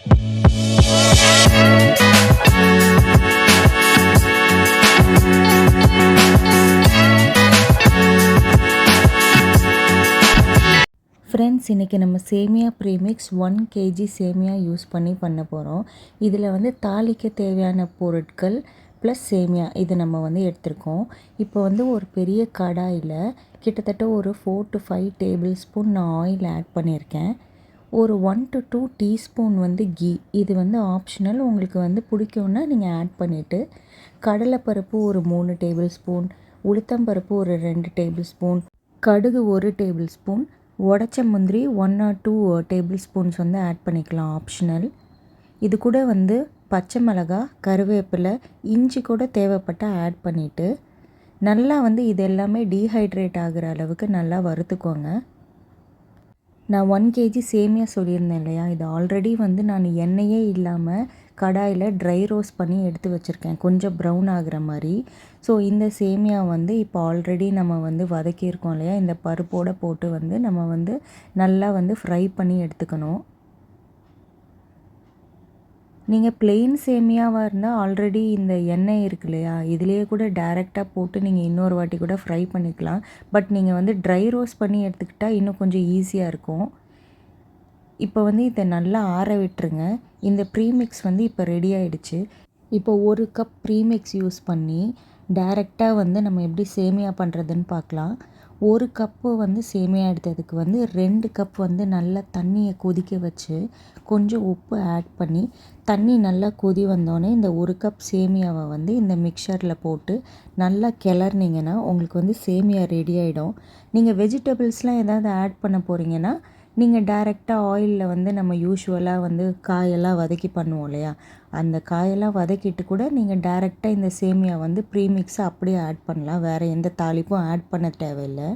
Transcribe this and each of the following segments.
Friends இன்றைக்கி நம்ம சேமியா ப்ரீமிக்ஸ் ஒன் கேஜி சேமியா யூஸ் பண்ணி பண்ண போகிறோம் இதில் வந்து தாளிக்க தேவையான பொருட்கள் ப்ளஸ் சேமியா இது நம்ம வந்து எடுத்திருக்கோம். இப்போ வந்து ஒரு பெரிய கடாயில் கிட்டத்தட்ட ஒரு four to five tablespoon நான் ஆயில் ஆட் பண்ணியிருக்கேன். ஒரு ஒன் டு டூ டீஸ்பூன் வந்து கீ. இது வந்து ஆப்ஷனல் உங்களுக்கு வந்து பிடிக்கும்னா நீங்கள் ஆட் பண்ணிவிட்டு கடலைப்பருப்பு ஒரு மூணு டேபிள் ஸ்பூன் உளுத்தம்பருப்பு ஒரு ரெண்டு டேபிள் ஸ்பூன் கடுகு ஒரு டேபிள் ஸ்பூன் உடச்ச முந்திரி one or two tablespoons வந்து ஆட் பண்ணிக்கலாம் ஆப்ஷனல் இது கூட வந்து பச்சை மிளகா கருவேப்பிலை இஞ்சி கூட தேவைப்பட்டால் ஆட் பண்ணிவிட்டு நல்லா வந்து இது எல்லாமே டீஹைட்ரேட் ஆகிற அளவுக்கு நல்லா வறுத்துக்கோங்க. நான் ஒன் கேஜி சேமியா சொல்லியிருந்தேன் இல்லையா? இது ஆல்ரெடி வந்து நான் எண்ணெயே இல்லாமல் கடாயில் ட்ரை ரோஸ்ட் பண்ணி எடுத்து வச்சுருக்கேன். கொஞ்சம் ப்ரௌன் ஆகிற மாதிரி. ஸோ இந்த சேமியா வந்து இப்போ ஆல்ரெடி நம்ம வந்து வதக்கியிருக்கோம் இல்லையா? இந்த பருப்போடு போட்டு வந்து நம்ம வந்து நல்லா வந்து ஃப்ரை பண்ணி எடுத்துக்கணும். நீங்கள் பிளெயின் சேமியாவாக இருந்தால் ஆல்ரெடி இந்த எண்ணெய் இருக்கு இல்லையா? இதுலேயே கூட டேரெக்டாக போட்டு நீங்கள் இன்னொரு வாட்டி கூட ஃப்ரை பண்ணிக்கலாம். பட் நீங்கள் வந்து ட்ரை ரோஸ்ட் பண்ணி எடுத்துக்கிட்டால் இன்னும் கொஞ்சம் ஈஸியாக இருக்கும். இப்போ வந்து இதை நல்லா ஆற விட்டுருங்க. இந்த ப்ரீமிக்ஸ் வந்து இப்போ ரெடி ஆகிடுச்சு இப்போ ஒரு கப் ப்ரீமிக்ஸ் யூஸ் பண்ணி டைரெக்டாக வந்து நம்ம எப்படி சேமியா பண்ணுறதுன்னு பார்க்கலாம். ஒரு கப்பு வந்து சேமியா எடுத்ததுக்கு வந்து ரெண்டு கப் வந்து நல்லா தண்ணியை கொதிக்க வச்சு கொஞ்சம் உப்பு ஆட் பண்ணி தண்ணி நல்லா கொதி வந்தோடனே இந்த ஒரு கப் சேமியாவை வந்து இந்த மிக்சரில் போட்டு நல்லா கிளறினீங்கன்னா உங்களுக்கு வந்து சேமியா ரெடி ஆகிடும் நீங்கள் வெஜிடபிள்ஸ்லாம் ஏதாவது ஆட் பண்ண போகிறீங்கன்னா நீங்கள் டைரெக்டாக ஆயிலில் வந்து நம்ம யூஷுவலாக வந்து காயெல்லாம் வதக்கி பண்ணுவோம் இல்லையா? அந்த காயெல்லாம் வதக்கிட்டு கூட நீங்கள் டைரெக்டாக இந்த சேமியா வந்து ப்ரீமிக்ஸை அப்படியே ஆட் பண்ணலாம். வேறு எந்த தாளிப்பும் ஆட் பண்ண தேவையில்லை.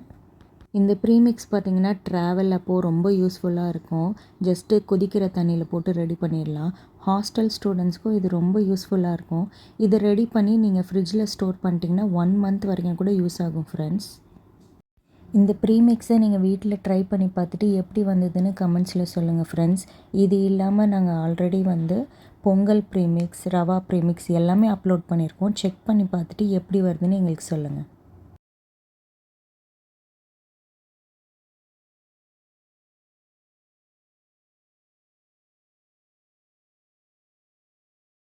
இந்த ப்ரீமிக்ஸ் பார்த்திங்கன்னா ட்ராவல் அப்போது ரொம்ப யூஸ்ஃபுல்லாக இருக்கும். ஜஸ்ட்டு கொதிக்கிற தண்ணியில் போட்டு ரெடி பண்ணிடலாம். ஹாஸ்டல் ஸ்டூடெண்ட்ஸ்க்கும் இது ரொம்ப யூஸ்ஃபுல்லாக இருக்கும். இதை ரெடி பண்ணி நீங்கள் ஃப்ரிட்ஜில் ஸ்டோர் பண்ணிட்டீங்கன்னா ஒன் மந்த் வரைக்கும் கூட யூஸ் ஆகும் ஃப்ரெண்ட்ஸ் இந்த ப்ரீமிக்ஸை நீங்கள் வீட்டில் ட்ரை பண்ணி பார்த்துட்டு எப்படி வந்ததுன்னு கமெண்ட்ஸில் சொல்லுங்கள் ஃப்ரெண்ட்ஸ் இது இல்லாமல் நாங்கள் ஆல்ரெடி வந்து பொங்கல் ப்ரீமிக்ஸ் ரவா ப்ரீமிக்ஸ் எல்லாமே அப்லோட் பண்ணியிருக்கோம். செக் பண்ணி பார்த்துட்டு எப்படி வருதுன்னு எங்களுக்கு சொல்லுங்கள்